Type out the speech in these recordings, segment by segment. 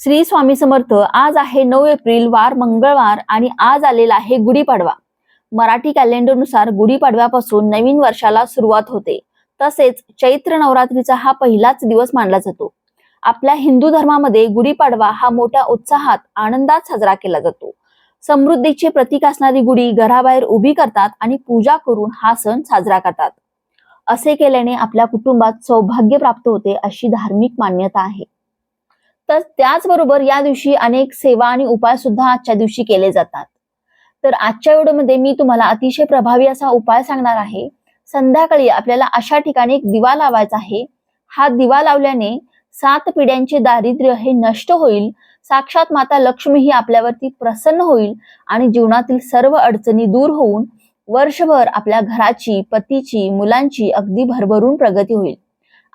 श्री स्वामी समर्थ आज आहे नऊ एप्रिल वार मंगळवार आणि आज आलेला आहे गुढीपाडवा मराठी कॅलेंडरनुसार गुढीपाडव्यापासून नवीन वर्षाला सुरुवात होते. तसेच चैत्र नवरात्रीचा हा पहिलाच दिवस मानला जातो. आपल्या हिंदू धर्मामध्ये गुढीपाडवा हा मोठ्या उत्साहात आनंदात साजरा केला जातो. समृद्धीचे प्रतीक असणारी गुढी घराबाहेर उभी करतात आणि पूजा करून हा सण साजरा करतात. असे केल्याने आपल्या कुटुंबात सौभाग्य प्राप्त होते अशी धार्मिक मान्यता आहे. तर त्याचबरोबर या दिवशी अनेक सेवा आणि उपाय सुद्धा आजच्या दिवशी केले जातात. तर आजच्या व्हिडिओमध्ये मी तुम्हाला अतिशय प्रभावी असा उपाय सांगणार आहे. संध्याकाळी आपल्याला अशा ठिकाणी एक दिवा लावायचा आहे. हा दिवा लावल्याने सात पिढ्यांचे दारिद्र्य हे नष्ट होईल. साक्षात माता लक्ष्मी ही आपल्यावरती प्रसन्न होईल आणि जीवनातील सर्व अडचणी दूर होऊन वर्षभर आपल्या घराची पतीची मुलांची अगदी भरभरून प्रगती होईल.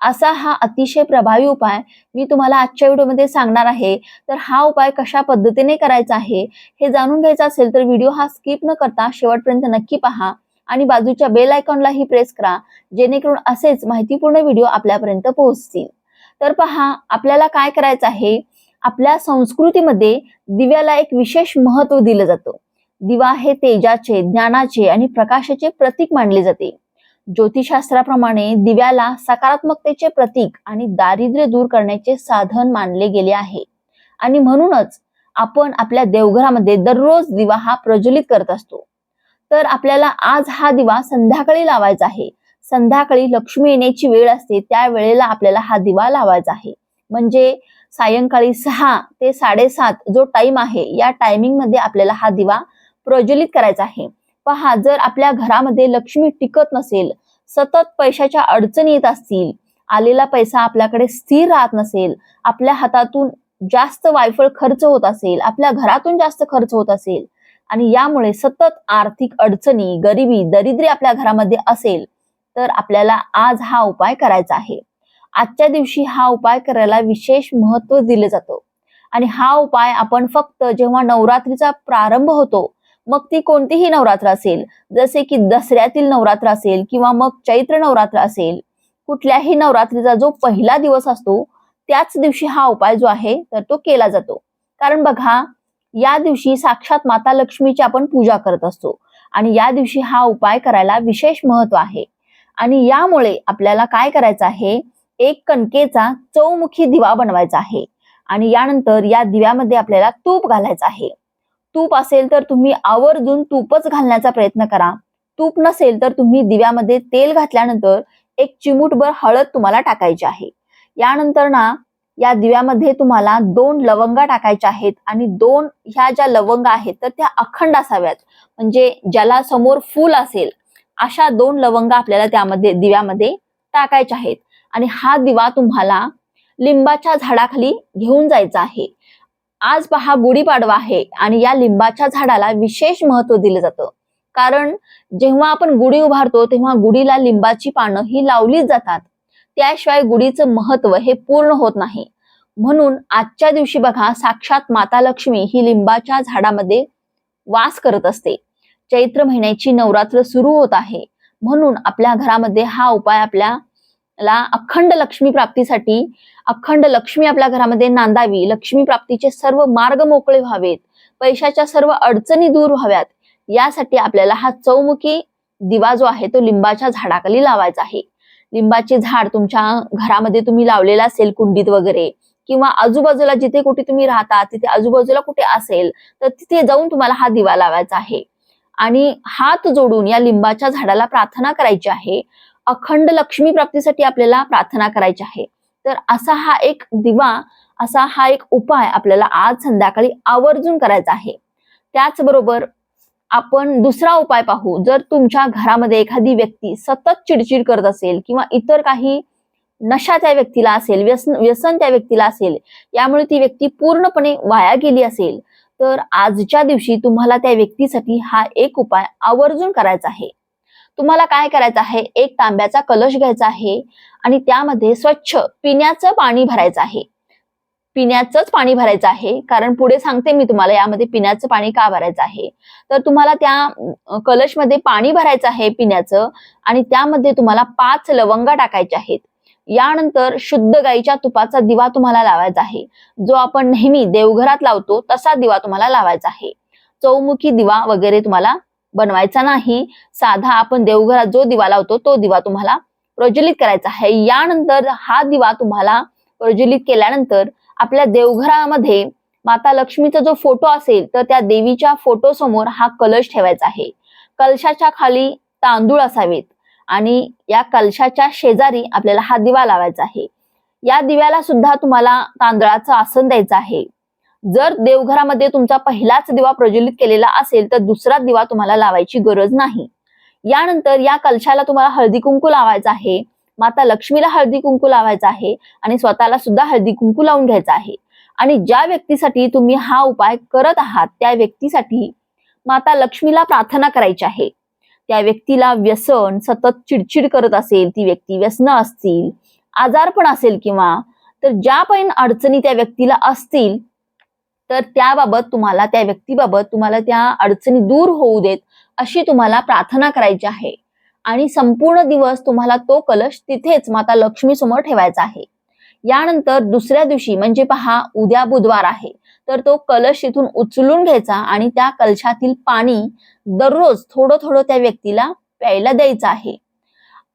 असा हा अतिशय प्रभावी उपाय मी तुम्हाला आजच्या व्हिडिओमध्ये सांगणार आहे. तर हा उपाय कशा पद्धतीने करायचा आहे हे जाणून घ्यायचं असेल तर व्हिडिओ हा स्किप न करता शेवटपर्यंत नक्की पहा आणि बाजूच्या बेल आयकॉनलाही प्रेस करा जेणेकरून असेच माहितीपूर्ण व्हिडिओ आपल्यापर्यंत पोहोचतील. तर पहा आपल्याला काय करायचं आहे आपल्या संस्कृतीमध्ये दिव्याला एक विशेष महत्त्व दिलं जातं. दिवा हे तेजाचे ज्ञानाचे आणि प्रकाशाचे प्रतीक मानले जाते. ज्योतिषशास्त्राप्रमाणे दिव्याला सकारात्मकतेचे प्रतीक आणि दारिद्र्य दूर करण्याचे साधन मानले गेले आहे. आणि म्हणूनच आपण आपल्या देवघरामध्ये दररोज दिवा हा प्रज्वलित करत असतो. तर आपल्याला आज हा दिवा संध्याकाळी लावायचा आहे. संध्याकाळी लक्ष्मी येण्याची वेळ असते त्या वेळेला आपल्याला हा दिवा लावायचा आहे. म्हणजे सायंकाळी सहा ते साडेसात जो टाइम आहे या टायमिंगमध्ये आपल्याला हा दिवा प्रज्वलित करायचा आहे. पहा जर आपल्या घरामध्ये लक्ष्मी टिकत नसेल सतत पैशाच्या अडचणी येत असतील आलेला पैसा आपल्याकडे स्थिर राहत नसेल आपल्या हातातून जास्त वायफळ खर्च होत असेल आपल्या घरातून जास्त खर्च होत असेल आणि यामुळे सतत आर्थिक अडचणी गरिबी दरिद्री आपल्या घरामध्ये असेल तर आपल्याला आज हा उपाय करायचा आहे. आजच्या दिवशी हा उपाय करायला विशेष महत्त्व दिले जातं. आणि हा उपाय आपण फक्त जेव्हा नवरात्रीचा प्रारंभ होतो मग ती कोणतीही नवरात्र असेल जसे की दसऱ्यातील नवरात्र असेल किंवा मग चैत्र नवरात्र असेल कुठल्याही नवरात्रीचा जो पहिला दिवस असतो त्याच दिवशी हा उपाय जो आहे तर तो केला जातो. कारण बघा या दिवशी साक्षात माता लक्ष्मीची आपण पूजा करत असतो आणि या दिवशी हा उपाय करायला विशेष महत्त्व आहे. आणि यामुळे आपल्याला काय करायचं आहे एक कणकेचा चौमुखी दिवा बनवायचा आहे आणि यानंतर या दिव्यामध्ये आपल्याला तूप घालायचं आहे. तूप असेल तर तुम्ही आवर्जून तूपच घालण्याचा प्रयत्न करा. तूप नसेल तर तुम्ही दिव्यामध्ये तेल घातल्यानंतर एक चिमूटभर हळद तुम्हाला टाकायची आहे. यानंतर ना या दिव्यामध्ये तुम्हाला दोन लवंगा टाकायच्या आहेत आणि दोन ह्या ज्या लवंगा आहेत तर त्या अखंड असाव्यात. म्हणजे ज्याला समोर फूल असेल अशा दोन लवंगा आपल्याला त्यामध्ये दिव्यामध्ये टाकायच्या आहेत. आणि हा दिवा तुम्हाला लिंबाच्या झाडाखाली घेऊन जायचा आहे. आज पहा गुढीपाडवा आहे आणि या लिंबाच्या झाडाला विशेष महत्त्व दिलं जातं. कारण जेव्हा आपण गुढी उभारतो तेव्हा गुढीला लिंबाची पानं ही लावलीच जातात. त्याशिवाय गुढीचं महत्त्व हे पूर्ण होत नाही. म्हणून आजच्या दिवशी बघा साक्षात माता लक्ष्मी ही लिंबाच्या झाडामध्ये वास करत असते. चैत्र महिन्याची नवरात्र सुरू होत आहे. म्हणून आपल्या घरामध्ये हा उपाय आपल्या ला अखंड लक्ष्मी प्राप्तीसाठी अखंड लक्ष्मी आपल्या घरामध्ये नांदावी लक्ष्मी प्राप्तीचे सर्व मार्ग मोकळे व्हावेत पैशाच्या सर्व अडचणी दूर व्हाव्यात यासाठी आपल्याला हा चौमुखी दिवा जो आहे तो लिंबाच्या झाडाखाली लावायचा आहे. लिंबाचे झाड तुमच्या घरामध्ये तुम्ही लावलेला असेल कुंडीत वगैरे किंवा आजूबाजूला जिथे कुठे तुम्ही राहता तिथे आजूबाजूला कुठे असेल तर तिथे जाऊन तुम्हाला हा दिवा लावायचा आहे. आणि हात जोडून या लिंबाच्या झाडाला प्रार्थना करायची आहे. अखंड लक्ष्मी प्राप्तीसाठी आपल्याला प्रार्थना करायची आहे. तर असा हा एक दिवा असा हा एक उपाय आपल्याला आज संध्याकाळी आवर्जून करायचा आहे. त्याचबरोबर आपण दुसरा उपाय पाहू. जर तुमच्या घरामध्ये एखादी व्यक्ती सतत चिडचिड करत असेल किंवा इतर काही नशा त्या व्यक्तीला असेल व्यसन व्यसन त्या व्यक्तीला असेल यामुळे ती व्यक्ती पूर्णपणे वाया गेली असेल तर आजच्या दिवशी तुम्हाला त्या व्यक्तीसाठी हा एक उपाय आवर्जून करायचा आहे. तुम्हाला काय करायचं आहे? एक तांब्याचा कलश घ्यायचा आहे आणि त्यामध्ये स्वच्छ पिण्याचं पाणी भरायचं आहे. पिण्याचंच पाणी भरायचं आहे. कारण पुढे सांगते मी तुम्हाला यामध्ये पिण्याचं पाणी का भरायचं आहे. तर तुम्हाला त्या कलशमध्ये पाणी भरायचं आहे पिण्याचं आणि त्यामध्ये तुम्हाला पाच लवंगा टाकायच्या आहेत. यानंतर शुद्ध गाईच्या तुपाचा दिवा तुम्हाला लावायचा आहे. जो आपण नेहमी देवघरात लावतो तसा दिवा तुम्हाला लावायचा आहे. चौमुखी दिवा वगैरे तुम्हाला बनवायचा नाही. साधा आपण देवघरात जो दिवा लावतो तो दिवा तुम्हाला प्रज्वलित करायचा आहे. यानंतर हा दिवा तुम्हाला प्रज्वलित केल्यानंतर आपल्या देवघरामध्ये माता लक्ष्मीचा जो फोटो असेल तर त्या देवीच्या फोटो समोर हा कलश ठेवायचा आहे. कलशाच्या खाली तांदूळ असावेत आणि या कलशाच्या शेजारी आपल्याला हा दिवा लावायचा आहे. या दिव्याला सुद्धा तुम्हाला तांदळाचं आसन द्यायचं आहे. जर देवघरामध्ये तुमचा पहिलाच दिवा प्रज्वलित केलेला असेल तर दुसरा दिवा तुम्हाला लावायची गरज नाही. यानंतर या कलशाला तुम्हाला हळदी कुंकू लावायचा आहे. माता लक्ष्मीला हळदी कुंकू लावायचा आहे आणि स्वतःला सुद्धा हळदी कुंकू लावून घ्यायचा आहे. आणि ज्या व्यक्तीसाठी तुम्ही हा उपाय करत आहात त्या व्यक्तीसाठी माता लक्ष्मीला प्रार्थना करायची आहे. त्या व्यक्तीला व्यसन सतत चिडचिड करत असेल ती व्यक्ती व्यसन असतील आजारपण असेल किंवा तर ज्या पण अडचणी त्या व्यक्तीला असतील तर त्याबाबत तुम्हाला त्या व्यक्तीबाबत तुम्हाला त्या अडचणी दूर होऊ देत अशी तुम्हाला प्रार्थना करायची आहे. आणि संपूर्ण दिवस तुम्हाला तो कलश तिथेच माता लक्ष्मी समोर ठेवायचा आहे. यानंतर दुसऱ्या दिवशी म्हणजे पहा उद्या बुधवार आहे. तर तो कलश इथून उचलून घ्यायचा आणि त्या कलशातील पाणी दररोज थोडं थोडं त्या व्यक्तीला प्यायला द्यायचं आहे.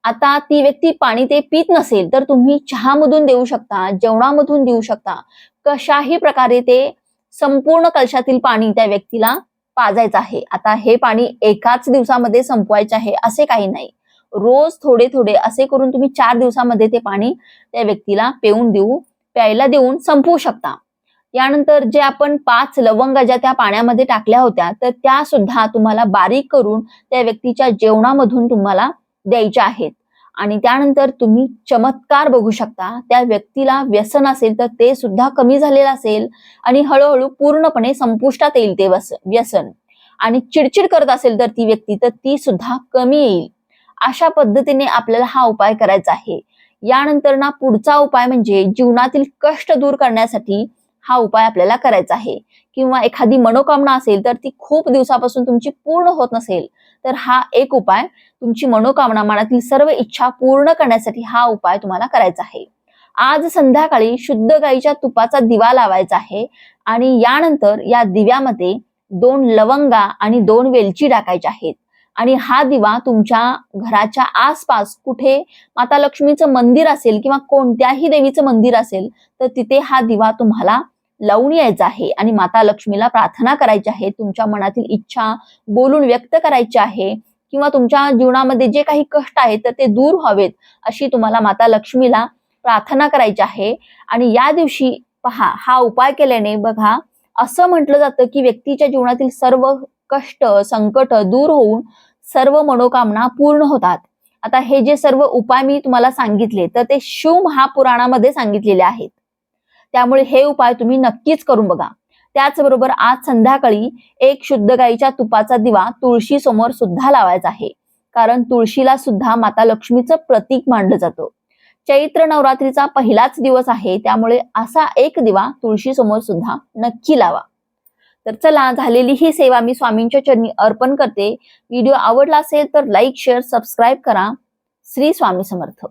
आता ती व्यक्ती पाणी ते पित नसेल तर तुम्ही चहामधून देऊ शकता जेवणामधून देऊ शकता. कशाही प्रकारे ते संपूर्ण कलशातील पाणी त्या व्यक्तीला पाजायचं आहे. आता हे पाणी एकाच दिवसामध्ये संपवायचे आहे असे काही नाही. रोज थोडे थोडे असे करून तुम्ही चार दिवसामध्ये ते पाणी त्या व्यक्तीला पिऊन देऊ प्यायला देऊन संपवू शकता. यानंतर जे आपण पाच लवंगा ज्या त्या पाण्यामध्ये टाकल्या होत्या तर त्या सुद्धा तुम्हाला बारीक करून त्या व्यक्तीच्या जेवणामधून तुम्हाला द्यायच्या आहेत. आणि त्यानंतर तुम्ही चमत्कार बघू शकता. त्या व्यक्तीला व्यसन असेल तर ते सुद्धा कमी झालेलं असेल आणि हळूहळू पूर्णपणे संपुष्टात येईल ते व्यसन. आणि चिडचिड करत असेल तर ती व्यक्ती तर ती सुद्धा कमी येईल. अशा पद्धतीने आपल्याला हा उपाय करायचा आहे. यानंतर ना पुढचा उपाय म्हणजे जीवनातील कष्ट दूर करण्यासाठी हा उपाय आपल्याला करायचा आहे. किंवा एखादी मनोकामना असेल तर ती खूप दिवसापासून तुमची पूर्ण होत नसेल तर हा एक उपाय तुमची मनोकामना मनातील सर्व इच्छा पूर्ण करण्यासाठी हा उपाय तुम्हाला करायचा आहे. आज संध्याकाळी शुद्ध गाईच्या तुपाचा दिवा लावायचा आहे आणि यानंतर या दिव्यामध्ये दोन लवंगा आणि दोन वेलची टाकायच्या आहेत. आणि हा दिवा तुमच्या घराच्या आसपास कुठे माता लक्ष्मीचं मंदिर असेल किंवा कोणत्याही देवीचं मंदिर असेल तर तिथे हा दिवा तुम्हाला लावून यायचं आहे आणि माता लक्ष्मीला प्रार्थना करायची आहे तुमच्या मनातील इच्छा बोलून व्यक्त करायची आहे किंवा तुमच्या जीवनामध्ये जे काही कष्ट आहेत तर ते दूर व्हावेत अशी तुम्हाला माता लक्ष्मीला प्रार्थना करायची आहे. आणि या दिवशी पहा हा उपाय केल्याने बघा असं म्हटलं जातं की व्यक्तीच्या जीवनातील सर्व कष्ट संकट दूर होऊन सर्व मनोकामना पूर्ण होतात. आता हे जे सर्व उपाय मी तुम्हाला सांगितले तर ते शिव महापुराणामध्ये सांगितलेले आहेत. त्यामुळे हे उपाय तुम्ही नक्कीच करून बघा. त्याचबरोबर आज संध्याकाळी एक शुद्ध गाईच्या तुपाचा दिवा तुळशी समोर सुद्धा लावायचा आहे. कारण तुळशीला सुद्धा माता लक्ष्मीचं प्रतीक मानलं जातं. चैत्र नवरात्रीचा पहिलाच दिवस आहे त्यामुळे असा एक दिवा तुळशी समोर सुद्धा नक्की लावा. तर चला झालेली ही सेवा मी स्वामींच्या चरणी अर्पण करते. व्हिडिओ आवडला असेल तर लाईक शेअर सबस्क्राईब करा. श्री स्वामी समर्थ.